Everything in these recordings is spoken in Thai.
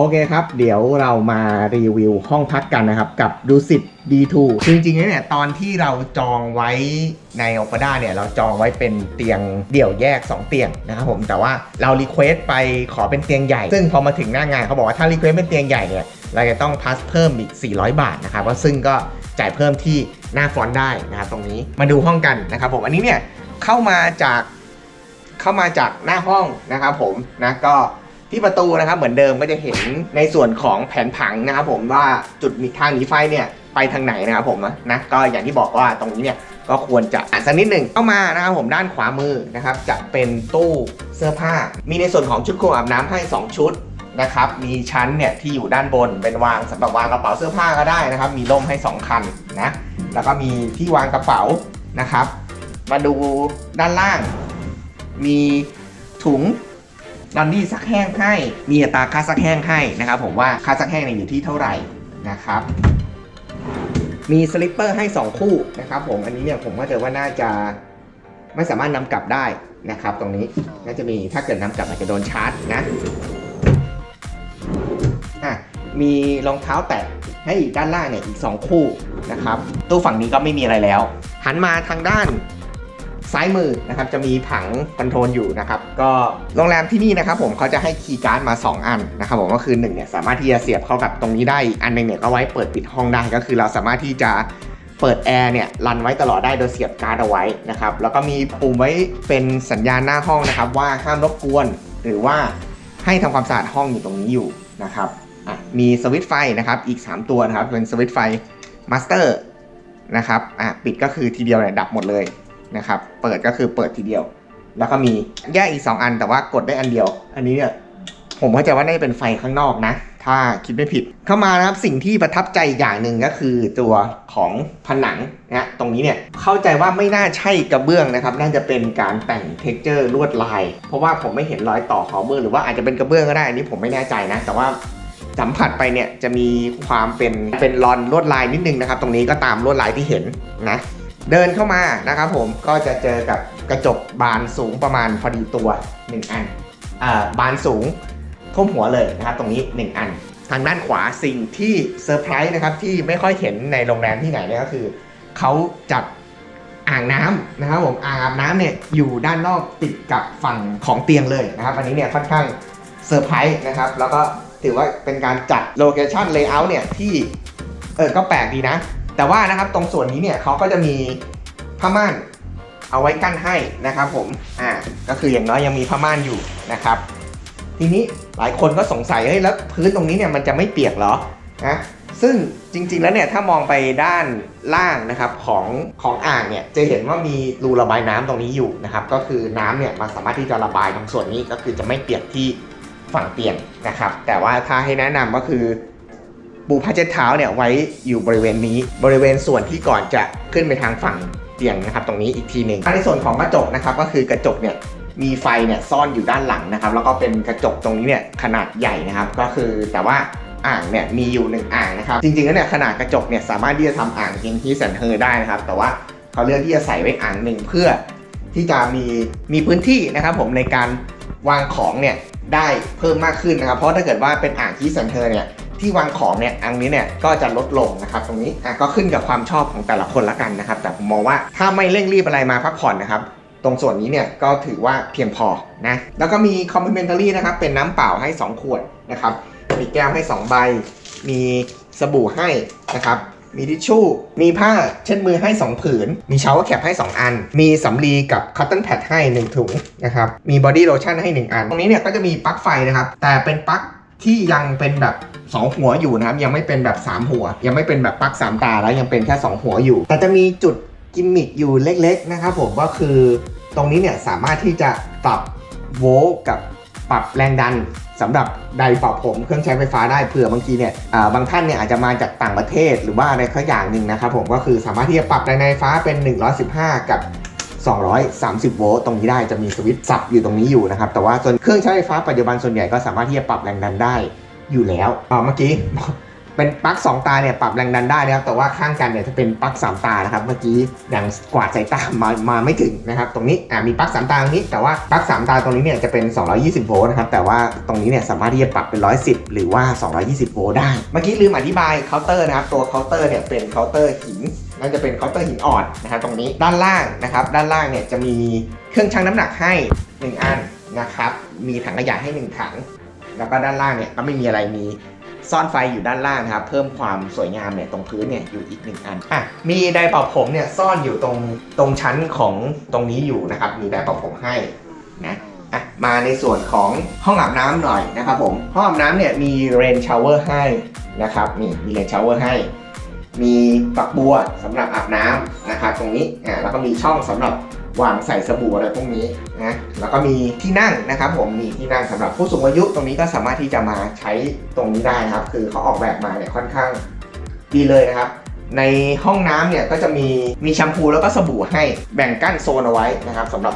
โอเคครับ เดี๋ยวเรามารีวิวห้องพักกันนะครับ กับดูสิต D2 คือจริงๆเนี่ยตอนที่เราจองไว้ใน o p ป d a เนี่ยเราจองไว้เป็นเตียงเดี่ยวแยก 2 เตียงนะครับผมแต่ว่าเรารีเควสไปขอเป็นเตียงใหญ่ ซึ่งพอมาถึงหน้างานเขาบอกว่าถ้ารีเควสเป็นเตียงใหญ่เนี่ยเราจะต้องพัสเพิ่มอีก 400 บาทนะครับว่าซึ่งก็จ่ายเพิ่มที่หน้าฟอนต์ได้นะครับตรงนี้มาดูห้องกันนะครับผมอันนี้เนี่ยเข้ามาจากเข้ามาจากหน้าห้องนะครับผมนะก็ ที่ประตูนะครับเหมือนเดิมก็จะเห็นในส่วนของแผนผังนะครับผมว่าจุดมีทางหนีไฟเนี่ยไปทางไหนนะครับผมนะก็อย่างที่บอกว่าตรงนี้เนี่ยก็ควรจะอ่านสักนิดหนึ่งเข้ามานะครับผมด้านขวามือนะครับ จะเป็นตู้เสื้อผ้า มีในส่วนของชุดเครื่องอาบน้ำให้ 2 ชุดนะครับมีชั้นเนี่ยที่อยู่ด้านบนเป็นวางสำหรับวางกระเป๋าเสื้อผ้าก็ได้นะครับ มีร่มให้ 2 คันนะแล้วก็มีที่วางกระเป๋านะครับ มาดูด้านล่าง มีถุง ดอนดี้ซักแห้งให้ มีอัตราค่าซักแห้งให้นะครับผมว่าค่าซักแห้งเนี่ยอยู่ที่เท่าไหร่นะครับ มีสลิปเปอร์ให้ 2 คู่นะครับผมอันนี้เนี่ยผมก็เจอว่าน่าจะไม่สามารถนำกลับได้นะครับ ตรงนี้น่าจะมีถ้าเกิดนำกลับอาจจะโดนชาร์จนะอะมีรองเท้าแตะให้อีกด้านล่างเนี่ยอีก 2 คู่นะครับตู้ฝั่งนี้ก็ไม่มีอะไรแล้ว หันมาทางด้าน ซ้ายมือนะครับจะมีผังคอนโทรลอยู่นะครับก็โรงแรมที่นี่นะครับผมเขาจะให้คีย์การ์ดมา 2 อันนะครับผมก็คือ1เนี่ยสามารถที่จะเสียบเข้ากับตรงนี้ได้อีกอันหนึงเนี่ยก็ไว้เปิดปิดห้องได้ก็คือเราสามารถที่จะเปิดแอร์เนี่ยรันไว้ตลอดได้โดยเสียบการ์ดเอาไว้นะครับแล้วก็มีปุ่มไว้เป็นสัญญาณหน้าห้องนะครับ ว่าห้ามรบกวน หรือว่าให้ทำความสะอาดห้องอยู่ตรงนี้อยู่นะครับอะมีสวิตช์ไฟนะครับอีก 3 ตัวนะครับเป็นสวิตช์ไฟมาสเตอร์นะครับอะปิดก็คือทีเดียวเนี่ยดับหมดเลย นะครับ เปิดก็คือเปิดทีเดียว แล้วก็มีแยกอีก 2 อันแต่ว่ากดได้อันเดียว อันนี้เนี่ยผมเข้าใจว่าน่าจะเป็นไฟข้างนอกนะ ถ้าคิดไม่ผิดเข้ามานะครับสิ่งที่ประทับใจอย่างหนึ่งก็คือตัวของผนังนะตรงนี้เนี่ยเข้าใจว่าไม่น่าใช่กระเบื้องนะครับ น่าจะเป็นการแต่งเท็กเจอร์ลวดลาย เพราะว่าผมไม่เห็นรอยต่อของเบื้องหรือว่าอาจจะเป็นกระเบื้องก็ได้อันนี้ผมไม่แน่ใจนะ แต่ว่าสัมผัสไปเนี่ยจะมีความเป็นเป็นรอนลวดลายนิดนึงนะครับ ตรงนี้ก็ตามลวดลายที่เห็นนะ เดินเข้ามานะครับผมก็จะเจอกับกระจกบานสูงประมาณพอดีตัว 1 อันอบานสูงท่วมหัวเลยนะครับตรงนี้ 1 อัน ทางด้านขวาสิ่งที่เซอร์ไพรส์นะครับที่ไม่ค่อยเห็นในโรงแรมที่ไหนเนี่ยก็คือเขาจัดอ่างน้ำนะครับผมอ่างอาบน้ำเนี่ยอยู่ด้านนอกติดกับฝั่งของเตียงเลยนะครับอันนี้เนี่ยค่อนข้างเซอร์ไพรส์นะครับแล้วก็ถือว่าเป็นการจัดโลเคชั่นเลเยอร์เนี่ยที่เออก็แปลกดีนะ แต่ว่านะครับตรงส่วนนี้เนี่ยเขาก็จะมีผ้าม่านเอาไว้กั้นให้นะครับผมอ่าก็คืออย่างน้อยยังมีผ้าม่านอยู่นะครับ ทีนี้หลายคนก็สงสัยเฮ้ยแล้วพื้นตรงนี้เนี่ยมันจะไม่เปียกเหรอนะซึ่งจริงๆแล้วเนี่ยถ้ามองไปด้านล่างนะครับของของอ่างเนี่ยจะเห็นว่ามีรูระบายน้ำตรงนี้อยู่นะครับก็คือน้ำเนี่ยมันสามารถที่จะระบายตรงส่วนนี้ก็คือจะไม่เปียกที่ฝั่งเตียงนะครับ แต่ว่าถ้าให้แนะนำก็คือ ปูผ้าเช็ดเท้าเนี่ยไว้อยู่บริเวณนี้ บริเวณส่วนที่ก่อนจะขึ้นไปทางฝั่งเตียงนะครับ ตรงนี้อีกทีหนึ่งในส่วนของกระจกนะครับ ก็คือกระจกเนี่ยมีไฟเนี่ยซ่อนอยู่ด้านหลังนะครับ แล้วก็เป็นกระจกตรงนี้เนี่ยขนาดใหญ่นะครับ ก็คือแต่ว่าอ่างเนี่ยมีอยู่หนึ่งอ่างนะครับ จริงๆแล้วเนี่ยขนาดกระจกเนี่ยสามารถที่จะทำอ่างกินที่แซนเฮอร์ได้นะครับ แต่ว่าเขาเลือกที่จะใส่ไว้อ่างหนึ่งเพื่อที่จะมีมีพื้นที่นะครับ ผมในการวางของเนี่ยได้เพิ่มมากขึ้นนะครับ เพราะถ้าเกิดว่าเป็นอ่างที่แซนเฮอร์เนี่ย ที่วางของเนี่ยอันนี้เนี่ยก็จะลดลงนะครับตรงนี้อะก็ขึ้นกับความชอบของแต่ละคนละกันนะครับ แต่ผมมองว่าถ้าไม่เร่งรีบอะไรมาพักผ่อนนะครับตรงส่วนนี้เนี่ยก็ถือว่าเพียงพอนะแล้วก็มี complimentary นะครับเป็นน้ำเปล่าให้ 2 ขวดนะครับมีแก้วให้ 2 ใบ มีสบู่ให้นะครับมีทิชชู่ มีผ้าเช็ดมือให้ 2 ผืน มีเชาวแคปให้ 2 อัน มีสำลีกับคอตเตอนแพดให้ 1 ถุงนะครับ มีบอดี้โลชั่นให้ 1 อัน ตรงนี้เนี่ยก็จะมีปลั๊กไฟนะครับ แต่เป็นปลั๊ก ที่ยังเป็นแบบ 2 หัวอยู่นะครับ ยังไม่เป็นแบบ 3 หัว ยังไม่เป็นแบบปลั๊ก3 ตาแล้วยังเป็นแค่ 2 หัวอยู่ แต่จะมีจุดกิมมิคอยู่เล็กๆนะครับผมก็คือตรงนี้เนี่ยสามารถที่จะปรับโวลต์กับปรับแรงดันสำหรับไดร์เป่าผมเครื่องใช้ไฟฟ้าได้เผื่อบางทีเนี่ยบางท่านเนี่ยอาจจะมาจากต่างประเทศหรือว่าอะไรสักอย่างหนึ่งนะครับผมก็คือสามารถที่จะปรับแรงดันไฟฟ้าเป็น 115 กับ 230 โวลต์ตรงนี้ได้จะมีสวิตช์สับอยู่ตรงนี้อยู่นะครับ แต่ว่าส่วนเครื่องใช้ไฟฟ้าปัจจุบันส่วนใหญ่ก็สามารถที่จะปรับแรงดันได้อยู่แล้วอ่าเมื่อกี้เป็นปลั๊ก2 ตาเนี่ยปรับแรงดันได้นะครับ แต่ว่าข้างกันเนี่ยจะเป็นปลั๊ก3 ตานะครับ เมื่อกี้ยังกวาดสายตามามาไม่ถึงนะครับ ตรงนี้อ่ามีปลั๊ก3 ตาตรงนี้ แต่ว่าปลั๊ก3 ตาตรงนี้เนี่ยจะเป็น 220 โวลต์นะครับ แต่ว่าตรงนี้เนี่ยสามารถที่จะปรับเป็น 110 หรือว่า 220 โวลต์ได้ เมื่อกี้ลืมอธิบายเคาน์เตอร์นะครับ ตัวเคาน์เตอร์เนี่ยเป็นเคาน์เตอร์หิน น่าจะเป็นเคาน์เตอร์หินอ่อนนะครับตรงนี้ด้านล่างนะครับ ด้านล่างเนี่ยจะมีเครื่องชั่งน้ำหนักให้ 1 อันนะครับ มีถังขยะให้ 1 ถัง แล้วก็ด้านล่างเนี่ยก็ไม่มีอะไรมีซ่อนไฟอยู่ด้านล่างนะครับ เพิ่มความสวยงามเนี่ยตรงพื้นเนี่ยอยู่อีกหนึ่งอันอะมีไดร์เป่าผมเนี่ยซ่อนอยู่ตรงตรงชั้นของตรงนี้อยู่นะครับ มีไดร์เป่าผมให้นะอะมาในส่วนของห้องอาบน้ำหน่อยนะครับผมห้องอาบน้ำเนี่ยมีเรนชาวเวอร์ให้นะครับนี่มีเรนชาวเวอร์ให้ มีฝักบัวสำหรับอาบน้ำนะครับตรงนี้อ่าแล้วก็มีช่องสำหรับวางใส่สบู่อะไรพวกนี้นะแล้วก็มีที่นั่งนะครับผมมีที่นั่งสำหรับผู้สูงอายุตรงนี้ก็สามารถที่จะมาใช้ตรงนี้ได้นะครับ คือเขาออกแบบมาเนี่ยค่อนข้างดีเลยนะครับในห้องน้ำเนี่ยก็จะมีมีแชมพูแล้วก็สบู่ให้แบ่งกั้นโซนเอาไว้นะครับสำหรับ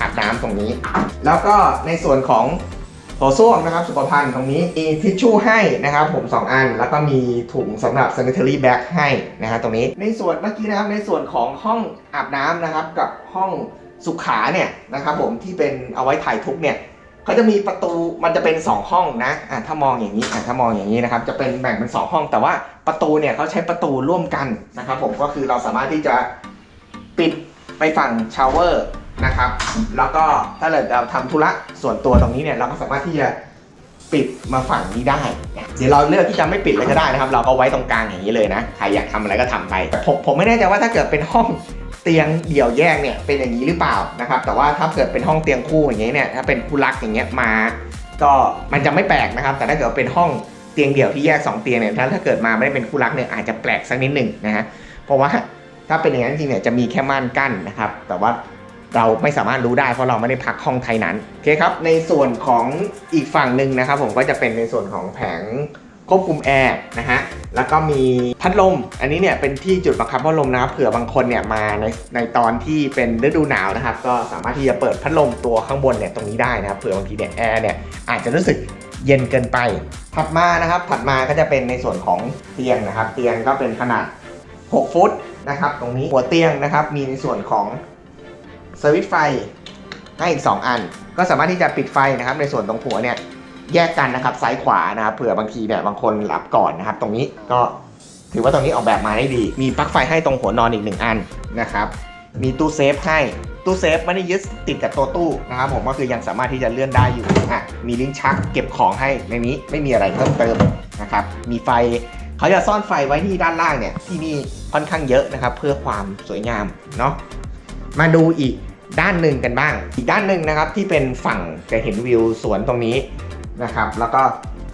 อาบน้ำตรงนี้ แล้วก็ในส่วนของ โถส้วมนะครับสุขภัณฑ์ตรงนี้มีทิชชู่ให้นะครับผม 2 อัน แล้วก็มีถุงสำหรับ sanitary bag ให้นะฮะตรงนี้ ในส่วนเมื่อกี้นะครับในส่วนของห้องอาบน้ำนะครับกับห้องสุขาเนี่ยนะครับผมที่เป็นเอาไว้ถ่ายทุกเนี่ยเขาจะมีประตูมันจะเป็น 2 ห้องนะอะถ้ามองอย่างนี้อะถ้ามองอย่างนี้นะครับจะเป็นแบ่งเป็น 2 ห้อง แต่ว่าประตูเนี่ยเขาใช้ประตูร่วมกันนะครับผมก็คือเราสามารถที่จะปิดไปฝั่งชาวเวอร์ นะครับ แล้วก็ถ้าเกิดเราทำธุระส่วนตัวตรงนี้เนี่ยเราก็สามารถที่จะปิดมาฝั่งนี้ได้ เดี๋ยวเราเลือกที่จะไม่ปิดเลยก็ได้นะครับ เราก็ไว้ตรงกลางอย่างนี้เลยนะ ใครอยากทำอะไรก็ทำไป ผมผมไม่แน่ใจว่าถ้าเกิดเป็นห้องเตียงเดี่ยวแยกเนี่ยเป็นอย่างนี้หรือเปล่านะครับ แต่ว่าถ้าเกิดเป็นห้องเตียงคู่อย่างนี้เนี่ยถ้าเป็นคู่รักอย่างเงี้ยมา ก็มันจะไม่แปลกนะครับ แต่ถ้าเกิดเป็นห้องเตียงเดี่ยวที่แยกสองเตียงเนี่ยถ้าถ้าเกิดมาไม่ได้เป็นคู่รักเนี่ยอาจจะแปลกสักนิดหนึ่งนะฮะ เพราะว่าถ้าเป็นอย่างนั้นจริงเนี่ยจะมีแค่ม่านกั้นนะครับ แต่ว่า เราไม่สามารถรู้ได้เพราะเราไม่ได้พักห้องไทยนั้นโอเคครับในส่วนของอีกฝั่งหนึ่งนะครับ ผมก็จะเป็นในส่วนของแผงควบคุมแอร์นะฮะ แล้วก็มีพัดลม อันนี้เนี่ยเป็นที่จุดบังคับพัดลมนะครับ เผื่อบางคนเนี่ยมาในในตอนที่เป็นฤดูหนาวนะครับ ก็สามารถที่จะเปิดพัดลมตัวข้างบนเนี่ยตรงนี้ได้นะครับ เผื่อบางทีเนี่ยแอร์เนี่ยอาจจะรู้สึกเย็นเกินไป ถัดมานะครับ ถัดมาก็จะเป็นในส่วนของเตียงนะครับ เตียงก็เป็นขนาด 6 ฟุตนะครับ ตรงนี้หัวเตียงนะครับ มีในส่วนของ สวิตไฟให้อีก 2 อัน ก็สามารถที่จะปิดไฟนะครับในส่วนตรงหัวเนี่ยแยกกันนะครับซ้ายขวานะครับเผื่อบางทีเนี่ยบางคนหลับก่อนนะครับ ตรงนี้ก็ถือว่าตรงนี้ออกแบบมาได้ดี มีปลั๊กไฟให้ตรงหัวนอนอีกหนึ่งอันนะครับมีตู้เซฟให้ตู้เซฟไม่ได้ยึดติดกับตัวตู้นะครับผมก็คือยังสามารถที่จะเลื่อนได้อยู่อะมีลิ้นชักเก็บของให้ในนี้ไม่มีอะไรเพิ่มเติมนะครับมีไฟเขาจะซ่อนไฟไว้ที่ด้านล่างเนี่ยที่นี่ค่อนข้างเยอะนะครับ เพื่อความสวยงามเนาะมาดูอีก ด้านหนึ่งกันบ้าง อีกด้านหนึ่งนะครับที่เป็นฝั่งจะเห็นวิวสวนตรงนี้นะครับ แล้วก็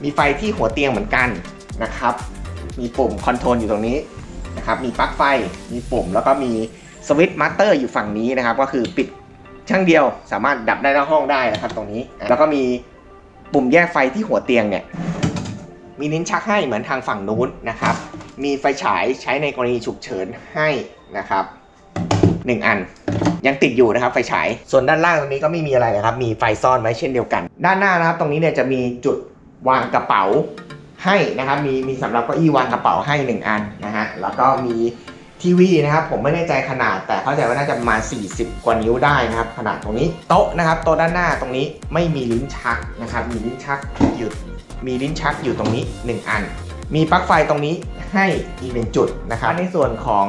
มีไฟที่หัวเตียงเหมือนกันนะครับ มีปุ่มคอนโทรลอยู่ตรงนี้นะครับ มีปลั๊กไฟ มีปุ่ม แล้วก็มีสวิตช์มาสเตอร์อยู่ฝั่งนี้นะครับ ก็คือปิดช่างเดียวสามารถดับได้ทั้งห้องได้นะครับตรงนี้ แล้วก็มีปุ่มแยกไฟที่หัวเตียงเนี่ย มีลิ้นชักให้เหมือนทางฝั่งนู้นนะครับ มีไฟฉายใช้ในกรณีฉุกเฉินให้นะครับหนึ่งอัน ยังติดอยู่นะครับไฟฉาย ส่วนด้านล่างตรงนี้ก็ไม่มีอะไรนะครับ มีไฟซ่อนไว้เช่นเดียวกัน ด้านหน้านะครับ ตรงนี้เนี่ยจะมีจุดวางกระเป๋าให้นะครับ มีมีสำหรับเก้าอี้วางกระเป๋าให้หนึ่งอันนะฮะ แล้วก็มีทีวีนะครับผมไม่แน่ใจขนาดแต่เข้าใจว่าน่าจะประมาณ 40 กว่านิ้วได้นะครับ ขนาดตรงนี้โต๊ะนะครับโต๊ะด้านหน้าตรงนี้ไม่มีลิ้นชักนะครับ มีลิ้นชักอยู่มีลิ้นชักอยู่ตรงนี้ 1 อัน มีปลั๊กไฟตรงนี้ ให้อีกหนึ่งจุดนะครับในส่วนของ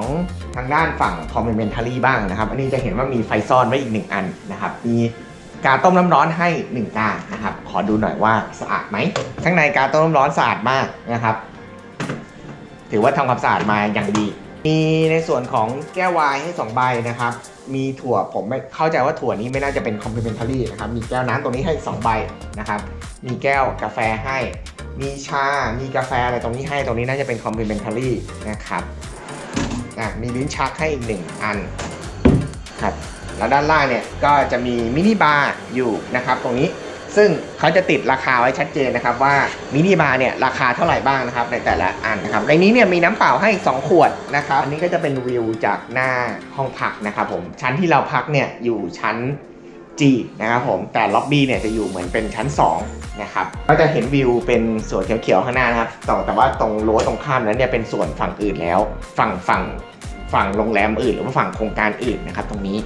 ทางด้านฝั่ง complementary บ้างนะครับ อันนี้จะเห็นว่ามีไฟซ่อนไว้อีก1อันนะครับ มีกาต้มน้ำร้อนให้1กานะครับ ขอดูหน่อยว่าสะอาดไหมข้างในกาต้มน้ำร้อนสะอาดมากนะครับ ถือว่าทำความสะอาดมาอย่างดี มีในส่วนของแก้ววายให้2ใบนะครับ มีถั่วผมไม่เข้าใจว่าถั่วนี้ไม่น่าจะเป็น complementary นะครับ มีแก้วน้ำตรงนี้ให้2ใบนะครับ มีแก้วกาแฟให้ มีชา มีกาแฟอะไรตรงนี้ให้ ตรงนี้น่าจะเป็น complementary นะครับอะมีลิ้นชักให้อีกหนึ่งอันครับแล้วด้านล่างเนี่ยก็จะมีมินิบาร์อยู่นะครับตรงนี้ซึ่งเขาจะติดราคาไว้ชัดเจนนะครับว่ามินิบาร์เนี่ยราคาเท่าไหร่บ้างนะครับในแต่ละอันนะครับในนี้เนี่ยมีน้ำเปล่าให้ 2 ขวดนะครับอันนี้ก็จะเป็นวิวจากหน้าห้องพักนะครับผมชั้นที่เราพักเนี่ยอยู่ชั้น G นะครับผมแต่ล็อบบี้เนี่ยจะอยู่เหมือนเป็นชั้น 2 นะครับก็จะเห็นวิวเป็นสวนเขียวๆข้างหน้านะครับแต่แต่ว่าตรงรั้วตรงข้ามนั้นเนี่ยเป็นส่วนฝั่งอื่นแล้ว ฝั่งฝั่งฝั่งโรงแรมอื่น หรือว่าฝั่งโครงการอื่นนะครับตรงนี้